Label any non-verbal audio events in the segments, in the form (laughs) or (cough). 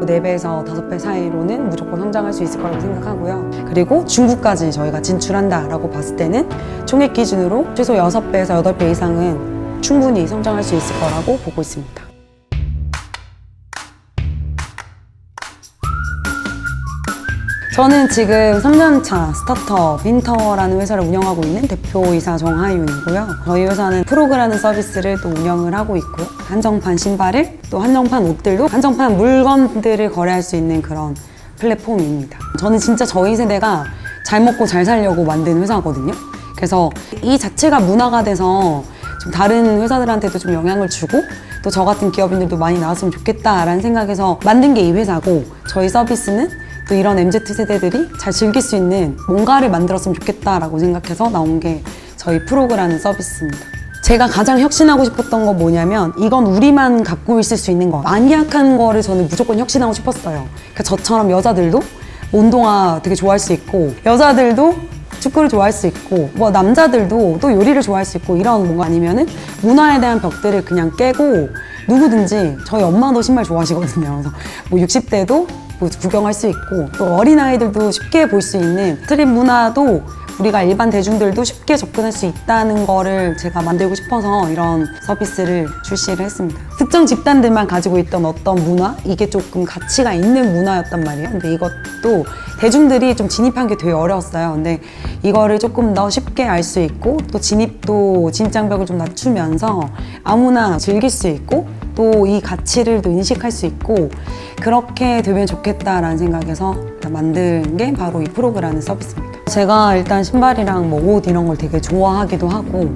4배에서 5배 사이로는 무조건 성장할 수 있을 거라고 생각하고요. 그리고 중국까지 저희가 진출한다라고 봤을 때는 총액 기준으로 최소 6배에서 8배 이상은 충분히 성장할 수 있을 거라고 보고 있습니다. 저는 지금 3년차 스타트업 윈터라는 회사를 운영하고 있는 대표이사 정하윤이고요. 저희 회사는 프로그라는 서비스를 또 운영을 하고 있고요. 한정판 신발을 또 한정판 옷들도 한정판 물건들을 거래할 수 있는 그런 플랫폼입니다. 저는 진짜 저희 세대가 잘 먹고 잘 살려고 만든 회사거든요. 그래서 이 자체가 문화가 돼서 좀 다른 회사들한테도 좀 영향을 주고 또 저 같은 기업인들도 많이 나왔으면 좋겠다라는 생각에서 만든 게 이 회사고 저희 서비스는 또 이런 MZ 세대들이 잘 즐길 수 있는 뭔가를 만들었으면 좋겠다라고 생각해서 나온 게 저희 프로그라는 서비스입니다. 제가 가장 혁신하고 싶었던 건 뭐냐면 이건 우리만 갖고 있을 수 있는 거. 만약한 거를 저는 무조건 혁신하고 싶었어요. 그러니까 저처럼 여자들도 운동화 되게 좋아할 수 있고 여자들도 축구를 좋아할 수 있고 뭐 남자들도 또 요리를 좋아할 수 있고 이런 뭔가 아니면은 문화에 대한 벽들을 그냥 깨고 누구든지 저희 엄마도 신발 좋아하시거든요. 그래서 뭐 60대도 뭐 구경할 수 있고 또 어린아이들도 쉽게 볼 수 있는 스트릿 문화도 우리가 일반 대중들도 쉽게 접근할 수 있다는 거를 제가 만들고 싶어서 이런 서비스를 출시를 했습니다. 특정 집단들만 가지고 있던 어떤 문화? 이게 조금 가치가 있는 문화였단 말이에요. 근데 이것도 대중들이 좀 진입한 게 되게 어려웠어요. 근데 이거를 조금 더 쉽게 알 수 있고 또 진입도 진입장벽을 좀 낮추면서 아무나 즐길 수 있고 또 이 가치를 또 인식할 수 있고 그렇게 되면 좋겠다라는 생각에서 만든 게 바로 이 프로그라는 서비스입니다. 제가 일단 신발이랑 뭐 옷 이런 걸 되게 좋아하기도 하고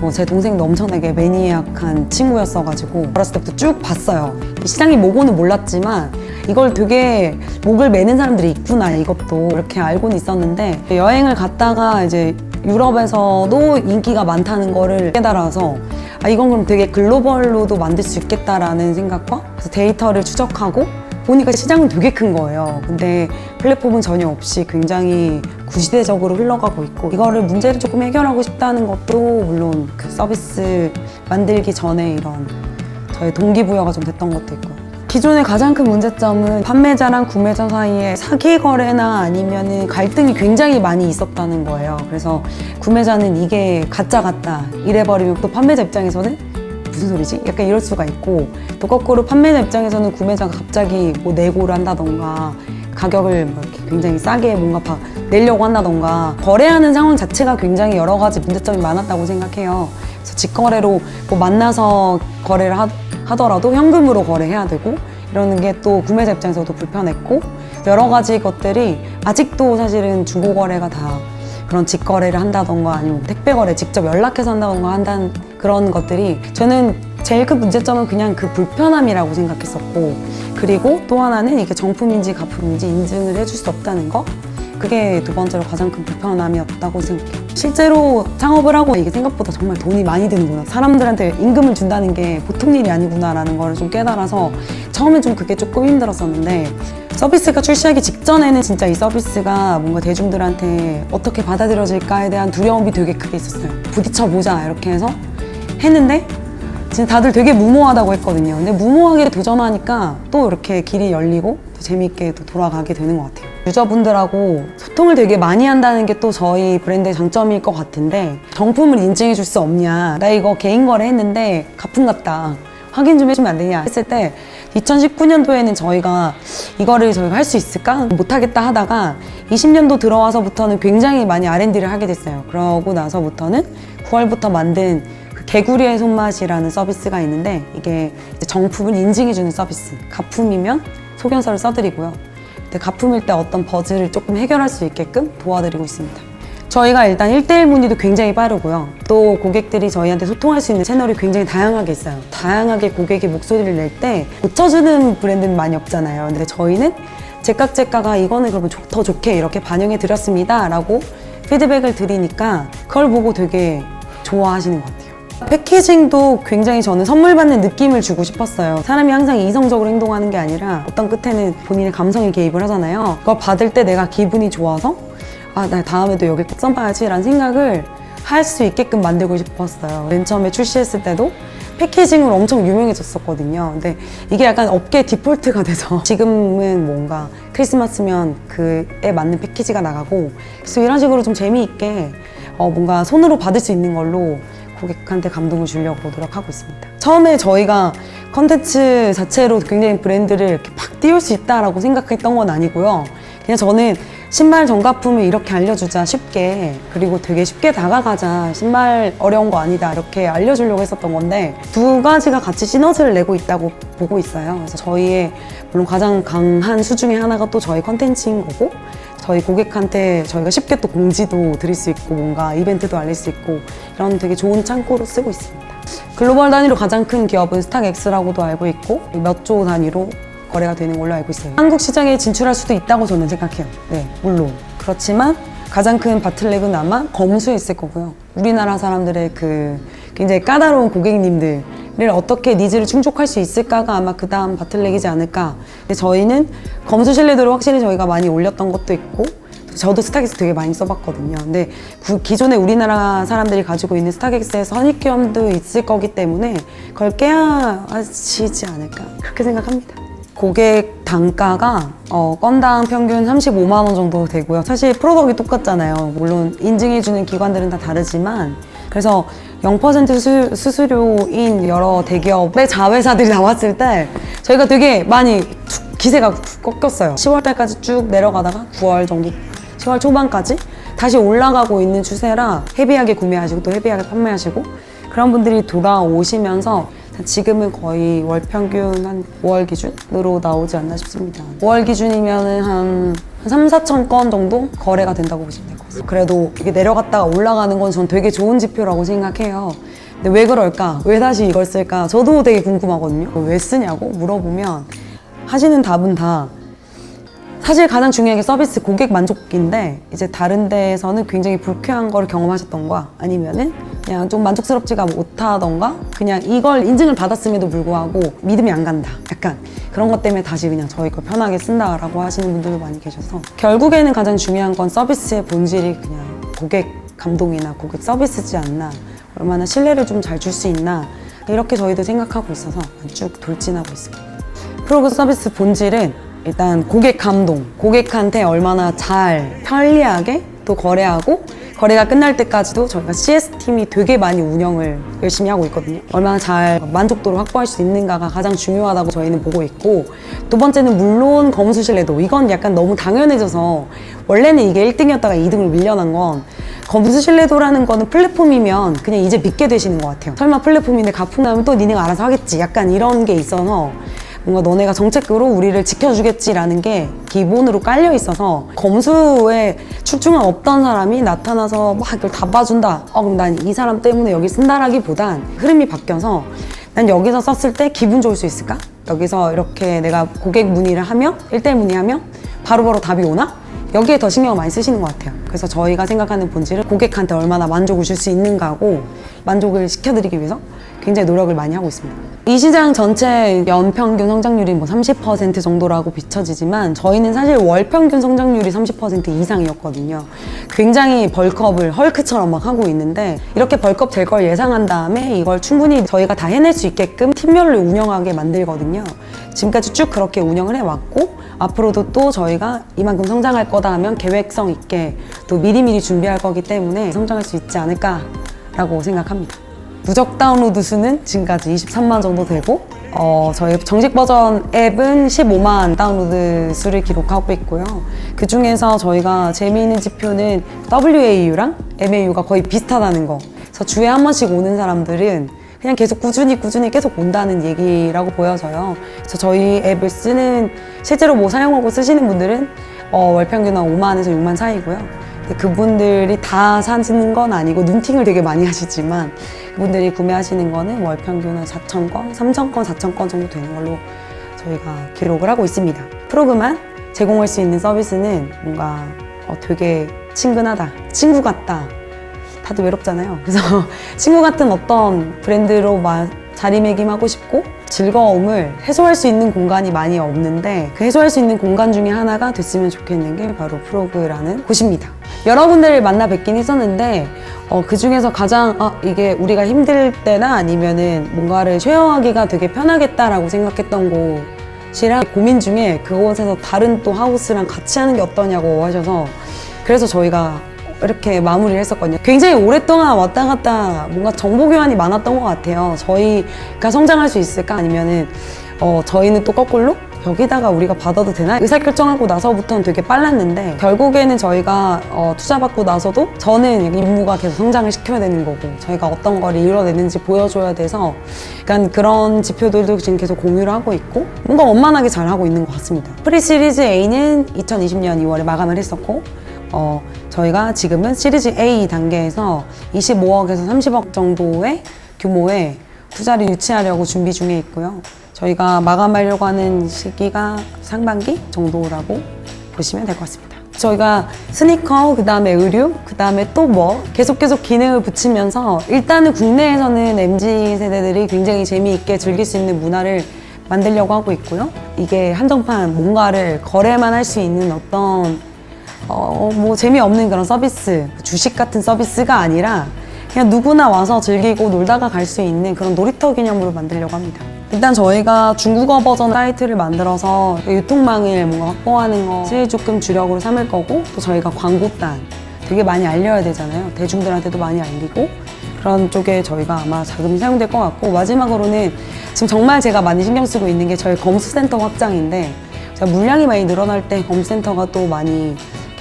뭐 제 동생도 엄청나게 매니악한 친구였어가지고 어렸을 때부터 쭉 봤어요. 시장이 뭐고는 몰랐지만 이걸 되게 목을 매는 사람들이 있구나 이것도 이렇게 알고는 있었는데 여행을 갔다가 이제 유럽에서도 인기가 많다는 거를 깨달아서 아 이건 그럼 되게 글로벌로도 만들 수 있겠다라는 생각과 그래서 데이터를 추적하고 보니까 시장은 되게 큰 거예요. 근데 플랫폼은 전혀 없이 굉장히 구시대적으로 흘러가고 있고 이거를 문제를 조금 해결하고 싶다는 것도 물론 그 서비스 만들기 전에 이런 저의 동기부여가 좀 됐던 것도 있고 기존의 가장 큰 문제점은 판매자랑 구매자 사이에 사기 거래나 아니면은 갈등이 굉장히 많이 있었다는 거예요. 그래서 구매자는 이게 가짜 같다 이래버리면 또 판매자 입장에서는 무슨 소리지? 약간 이럴 수가 있고 또 거꾸로 판매자 입장에서는 구매자가 갑자기 뭐 내고를 한다던가 가격을 뭐 이렇게 굉장히 싸게 뭔가 파- 내려고 한다던가 거래하는 상황 자체가 굉장히 여러 가지 문제점이 많았다고 생각해요. 그래서 직거래로 뭐 만나서 거래를 하, 하더라도 현금으로 거래해야 되고 이러는 게 또 구매자 입장에서도 불편했고 여러 가지 것들이 아직도 사실은 중고 거래가 다 그런 직거래를 한다던가 아니면 택배 거래 직접 연락해서 한다던가 한다는 그런 것들이 저는 제일 큰 문제점은 그냥 그 불편함이라고 생각했었고 그리고 또 하나는 이게 정품인지 가품인지 인증을 해줄 수 없다는 거 그게 두 번째로 가장 큰 불편함이었다고 생각해요. 실제로 창업을 하고 이게 생각보다 정말 돈이 많이 드는구나. 사람들한테 임금을 준다는 게 보통 일이 아니구나라는 걸 좀 깨달아서 처음엔 좀 그게 조금 힘들었었는데 서비스가 출시하기 직전에는 진짜 이 서비스가 뭔가 대중들한테 어떻게 받아들여질까에 대한 두려움이 되게 크게 있었어요. 부딪혀 보자 이렇게 해서 했는데 진짜 다들 되게 무모하다고 했거든요. 근데 무모하게 도전하니까 또 이렇게 길이 열리고 또 재미있게 또 돌아가게 되는 것 같아요. 유저분들하고 소통을 되게 많이 한다는 게 또 저희 브랜드의 장점일 것 같은데 정품을 인증해 줄 수 없냐. 나 이거 개인 거래 했는데 가품 같다. 확인 좀 해주면 안 되냐 했을 때 2019년도에는 저희가 이거를 저희가 할 수 있을까? 못하겠다 하다가 20년도 들어와서부터는 굉장히 많이 R&D를 하게 됐어요. 그러고 나서부터는 9월부터 만든 그 개구리의 손맛이라는 서비스가 있는데 이게 정품을 인증해주는 서비스. 가품이면 소견서를 써드리고요. 가품일 때 어떤 버즈를 조금 해결할 수 있게끔 도와드리고 있습니다. 저희가 일단 1대1 문의도 굉장히 빠르고요. 또 고객들이 저희한테 소통할 수 있는 채널이 굉장히 다양하게 있어요. 다양하게 고객의 목소리를 낼 때 고쳐주는 브랜드는 많이 없잖아요. 근데 저희는 제깍제까가 이거는 그러면 좋- 더 좋게 이렇게 반영해 드렸습니다. 라고 피드백을 드리니까 그걸 보고 되게 좋아하시는 것 같아요. 패키징도 굉장히 저는 선물 받는 느낌을 주고 싶었어요. 사람이 항상 이성적으로 행동하는 게 아니라 어떤 끝에는 본인의 감성이 개입을 하잖아요. 그걸 받을 때 내가 기분이 좋아서 아, 나 다음에도 여기 꼭 써봐야지 라는 생각을 할 수 있게끔 만들고 싶었어요. 맨 처음에 출시했을 때도 패키징으로 엄청 유명해졌었거든요. 근데 이게 약간 업계 디폴트가 돼서 (laughs) 지금은 뭔가 크리스마스면 그에 맞는 패키지가 나가고 그래서 이런 식으로 좀 재미있게 어, 뭔가 손으로 받을 수 있는 걸로 고객한테 감동을 주려고 노력하고 있습니다. 처음에 저희가 컨텐츠 자체로 굉장히 브랜드를 이렇게 팍 띄울 수 있다라고 생각했던 건 아니고요. 그냥 저는 신발 정가품을 이렇게 알려주자 쉽게 그리고 되게 쉽게 다가가자 신발 어려운 거 아니다 이렇게 알려주려고 했었던 건데 두 가지가 같이 시너지를 내고 있다고 보고 있어요. 그래서 저희의 물론 가장 강한 수 중에 하나가 또 저희 컨텐츠인 거고 저희 고객한테 저희가 쉽게 또 공지도 드릴 수 있고 뭔가 이벤트도 알릴 수 있고 이런 되게 좋은 창고로 쓰고 있습니다. 글로벌 단위로 가장 큰 기업은 스탁엑스라고도 알고 있고 몇 조 단위로 거래가 되는 걸로 알고 있어요. 한국 시장에 진출할 수도 있다고 저는 생각해요. 네, 물론. 그렇지만 가장 큰 바틀렉은 아마 검수에 있을 거고요. 우리나라 사람들의 그 굉장히 까다로운 고객님들 을 어떻게 니즈를 충족할 수 있을까가 아마 그 다음 바틀렉이지 않을까. 근데 저희는 검수 신뢰도를 확실히 저희가 많이 올렸던 것도 있고 저도 스타렉스 되게 많이 써봤거든요. 근데 구- 기존에 우리나라 사람들이 가지고 있는 스타렉스의 선입견도 있을 거기 때문에 그걸 깨야 하시지 않을까 그렇게 생각합니다. 고객 단가가 어, 건당 평균 35만 원 정도 되고요. 사실 프로덕이 똑같잖아요. 물론 인증해주는 기관들은 다 다르지만 그래서 0% 수, 수수료인 여러 대기업의 자회사들이 나왔을 때 저희가 되게 많이 툭 기세가 툭 꺾였어요. 10월 달까지 쭉 내려가다가 9월 정도, 10월 초반까지 다시 올라가고 있는 추세라 헤비하게 구매하시고 또 헤비하게 판매하시고 그런 분들이 돌아오시면서 지금은 거의 월 평균 한 5월 기준으로 나오지 않나 싶습니다. 5월 기준이면은 한 3, 4천 건 정도 거래가 된다고 보시면 될 것 같아요. 그래도 이게 내려갔다가 올라가는 건 전 되게 좋은 지표라고 생각해요. 근데 왜 그럴까? 왜 다시 이걸 쓸까? 저도 되게 궁금하거든요. 왜 쓰냐고 물어보면 하시는 답은 다 사실 가장 중요한 게 서비스 고객 만족인데 이제 다른 데에서는 굉장히 불쾌한 걸 경험하셨던가 아니면은 그냥 좀 만족스럽지가 못하던가? 그냥 이걸 인증을 받았음에도 불구하고 믿음이 안 간다. 약간 그런 것 때문에 다시 그냥 저희 걸 편하게 쓴다라고 하시는 분들도 많이 계셔서 결국에는 가장 중요한 건 서비스의 본질이 그냥 고객 감동이나 고객 서비스지 않나. 얼마나 신뢰를 좀 잘 줄 수 있나. 이렇게 저희도 생각하고 있어서 쭉 돌진하고 있습니다. 프로그 서비스 본질은 일단 고객 감동, 고객한테 얼마나 잘 편리하게 또 거래하고 거래가 끝날 때까지도 저희가 CS 팀이 되게 많이 운영을 열심히 하고 있거든요. 얼마나 잘 만족도를 확보할 수 있는가가 가장 중요하다고 저희는 보고 있고 두 번째는 물론 검수 신뢰도 이건 약간 너무 당연해져서 원래는 이게 1등이었다가 2등으로 밀려난 건 검수 신뢰도라는 거는 플랫폼이면 그냥 이제 믿게 되시는 것 같아요. 설마 플랫폼인데 가품 나면 또 니네가 알아서 하겠지. 약간 이런 게 있어서 뭔가 너네가 정책으로 우리를 지켜주겠지라는 게 기본으로 깔려 있어서 검수에 출중한 없던 사람이 나타나서 막 이걸 다 봐준다. 어, 그럼 난 이 사람 때문에 여기 쓴다라기보단 흐름이 바뀌어서 난 여기서 썼을 때 기분 좋을 수 있을까? 여기서 이렇게 내가 고객 문의를 하면, 일대 문의하면 바로바로 답이 오나? 여기에 더 신경을 많이 쓰시는 것 같아요. 그래서 저희가 생각하는 본질은 고객한테 얼마나 만족을 줄 수 있는가고 만족을 시켜드리기 위해서 굉장히 노력을 많이 하고 있습니다. 이 시장 전체 연평균 성장률이 뭐 30% 정도라고 비춰지지만 저희는 사실 월 평균 성장률이 30% 이상이었거든요. 굉장히 벌크업을 헐크처럼 막 하고 있는데 이렇게 벌크업 될걸 예상한 다음에 이걸 충분히 저희가 다 해낼 수 있게끔 팀별로 운영하게 만들거든요. 지금까지 쭉 그렇게 운영을 해왔고 앞으로도 또 저희가 이만큼 성장할 거다 하면 계획성 있게 또 미리미리 준비할 거기 때문에 성장할 수 있지 않을까라고 생각합니다. 누적 다운로드 수는 지금까지 23만 정도 되고 어, 저희 정식 버전 앱은 15만 다운로드 수를 기록하고 있고요. 그 중에서 저희가 재미있는 지표는 WAU랑 MAU가 거의 비슷하다는 거. 그래서 주에 한 번씩 오는 사람들은 그냥 계속 꾸준히 꾸준히 계속 온다는 얘기라고 보여져요. 그래서 저희 앱을 쓰는 실제로 뭐 사용하고 쓰시는 분들은 어, 월 평균 한 5만에서 6만 사이고요. 그분들이 다 사시는 건 아니고 눈팅을 되게 많이 하시지만 그분들이 구매하시는 거는 월 평균 한 4천 건, 3천 건, 4천 건 정도 되는 걸로 저희가 기록을 하고 있습니다. 프로그만 제공할 수 있는 서비스는 뭔가 어, 되게 친근하다, 친구 같다. 다들 외롭잖아요. 그래서 (laughs) 친구 같은 어떤 브랜드로 마- 자리매김하고 싶고 즐거움을 해소할 수 있는 공간이 많이 없는데 그 해소할 수 있는 공간 중에 하나가 됐으면 좋겠는 게 바로 프로그라는 곳입니다. 여러 군데를 만나 뵙긴 했었는데 어, 그 중에서 가장 아, 이게 우리가 힘들 때나 아니면은 뭔가를 쉐어하기가 되게 편하겠다라고 생각했던 곳이랑 고민 중에 그곳에서 다른 또 하우스랑 같이 하는 게 어떠냐고 하셔서 그래서 저희가 이렇게 마무리를 했었거든요. 굉장히 오랫동안 왔다 갔다 뭔가 정보 교환이 많았던 것 같아요. 저희가 성장할 수 있을까 아니면은 어, 저희는 또 거꾸로 여기다가 우리가 받아도 되나? 의사결정하고 나서부터는 되게 빨랐는데 결국에는 저희가 어, 투자받고 나서도 저는 임무가 계속 성장을 시켜야 되는 거고 저희가 어떤 걸 이뤄내는지 보여줘야 돼서 약간 그런 지표들도 지금 계속 공유를 하고 있고 뭔가 원만하게 잘 하고 있는 것 같습니다. 프리시리즈 A는 2020년 2월에 마감을 했었고 어, 저희가 지금은 시리즈 A 단계에서 25억에서 30억 정도의 규모의 투자를 유치하려고 준비 중에 있고요. 저희가 마감하려고 하는 시기가 상반기 정도라고 보시면 될 것 같습니다. 저희가 스니커, 그 다음에 의류, 그 다음에 또 뭐 계속 계속 기능을 붙이면서 일단은 국내에서는 MZ 세대들이 굉장히 재미있게 즐길 수 있는 문화를 만들려고 하고 있고요. 이게 한정판 뭔가를 거래만 할 수 있는 어떤 어, 뭐 재미없는 그런 서비스, 주식 같은 서비스가 아니라 그냥 누구나 와서 즐기고 놀다가 갈 수 있는 그런 놀이터 개념으로 만들려고 합니다. 일단 저희가 중국어 버전 사이트를 만들어서 유통망을 뭔가 확보하는 것을 조금 주력으로 삼을 거고 또 저희가 광고단 되게 많이 알려야 되잖아요. 대중들한테도 많이 알리고 그런 쪽에 저희가 아마 자금이 사용될 것 같고 마지막으로는 지금 정말 제가 많이 신경 쓰고 있는 게 저희 검수센터 확장인데 물량이 많이 늘어날 때 검수센터가 또 많이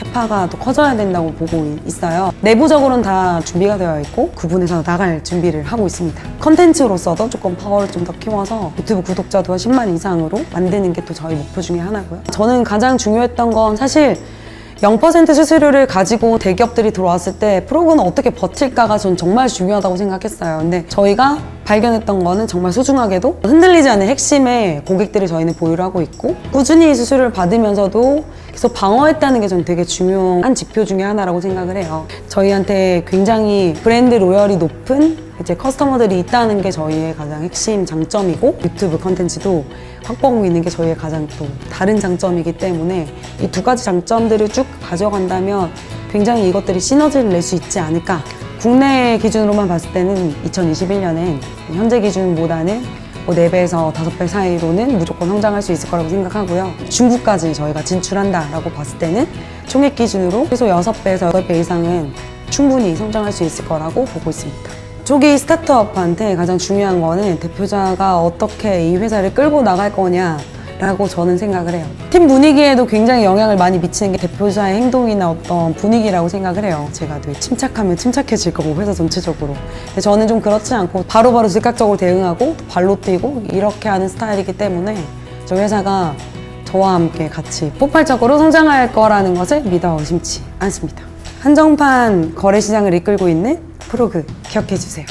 캐파가 또 커져야 된다고 보고 있어요. 내부적으로는 다 준비가 되어 있고 구분해서 나갈 준비를 하고 있습니다. 컨텐츠로서도 조금 파워를 좀 더 키워서 유튜브 구독자도 10만 이상으로 만드는 게 또 저희 목표 중에 하나고요. 저는 가장 중요했던 건 사실 0% 수수료를 가지고 대기업들이 들어왔을 때 프로그는 어떻게 버틸까가 전 정말 중요하다고 생각했어요. 근데 저희가 발견했던 거는 정말 소중하게도 흔들리지 않는 핵심의 고객들을 저희는 보유를 하고 있고 꾸준히 수수료를 받으면서도 계속 방어했다는 게 저는 되게 중요한 지표 중에 하나라고 생각을 해요. 저희한테 굉장히 브랜드 로열이 높은 이제 커스터머들이 있다는 게 저희의 가장 핵심 장점이고 유튜브 컨텐츠도 확보하고 있는 게 저희의 가장 또 다른 장점이기 때문에 이 두 가지 장점들을 쭉 가져간다면 굉장히 이것들이 시너지를 낼 수 있지 않을까. 국내 기준으로만 봤을 때는 2021년엔 현재 기준보다는 뭐 4배에서 5배 사이로는 무조건 성장할 수 있을 거라고 생각하고요. 중국까지 저희가 진출한다라고 봤을 때는 총액 기준으로 최소 6배에서 8배 이상은 충분히 성장할 수 있을 거라고 보고 있습니다. 초기 스타트업한테 가장 중요한 거는 대표자가 어떻게 이 회사를 끌고 나갈 거냐 라고 저는 생각을 해요. 팀 분위기에도 굉장히 영향을 많이 미치는 게 대표자의 행동이나 어떤 분위기라고 생각을 해요. 제가 되게 침착하면 침착해질 거고 회사 전체적으로. 근데 저는 좀 그렇지 않고 바로바로 즉각적으로 대응하고 또 발로 뛰고 이렇게 하는 스타일이기 때문에 저 회사가 저와 함께 같이 폭발적으로 성장할 거라는 것을 믿어 의심치 않습니다. 한정판 거래 시장을 이끌고 있는 프로그 기억해 주세요.